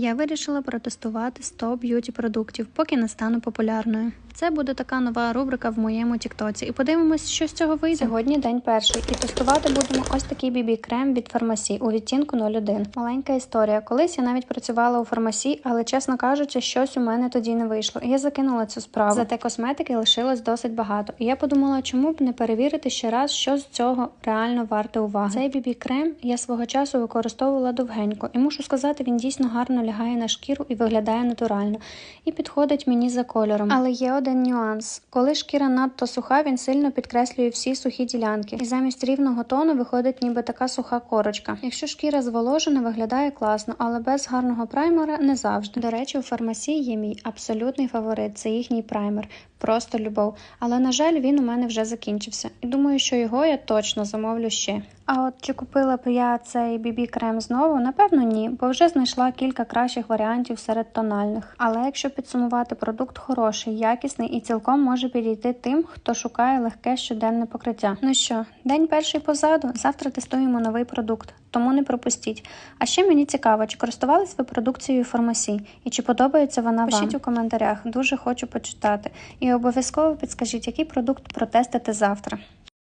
Я вирішила протестувати 100 б'юті продуктів, поки не стану популярною. Це буде така нова рубрика в моєму Тіктоці. І подивимось, що з цього вийде. Сьогодні день перший, і тестувати будемо ось такий бібі крем від фармасі у відтінку 01. Маленька історія. Колись я навіть працювала у фармасі, але чесно кажучи, щось у мене тоді не вийшло. Я закинула цю справу. Зате косметики лишилось досить багато. І я подумала, чому б не перевірити ще раз, що з цього реально варте уваги. Цей бібі крем я свого часу використовувала довгенько, і мушу сказати, він дійсно гарно лягає на шкіру і виглядає натурально. І підходить мені за кольором. Але є один нюанс: коли шкіра надто суха, він сильно підкреслює всі сухі ділянки. І замість рівного тону виходить ніби така суха корочка. Якщо шкіра зволожена, виглядає класно, але без гарного праймера не завжди. До речі, у фармасі є мій абсолютний фаворит це їхній праймер. Просто любов. Але на жаль, він у мене вже закінчився. І думаю, що його я точно замовлю ще. А от чи купила б я цей бібі крем знову? Напевно, ні, бо вже знайшла кілька кращих варіантів серед тональних. Але якщо підсумувати, продукт хороший, якісний і цілком може підійти тим, хто шукає легке щоденне покриття. Ну що, день перший позаду. Завтра тестуємо новий продукт, тому не пропустіть. А ще мені цікаво, чи користувались ви продукцією фармасі і чи подобається вона вам? Пишіть у коментарях. Дуже хочу почитати. І обов'язково підскажіть, який продукт протестити завтра.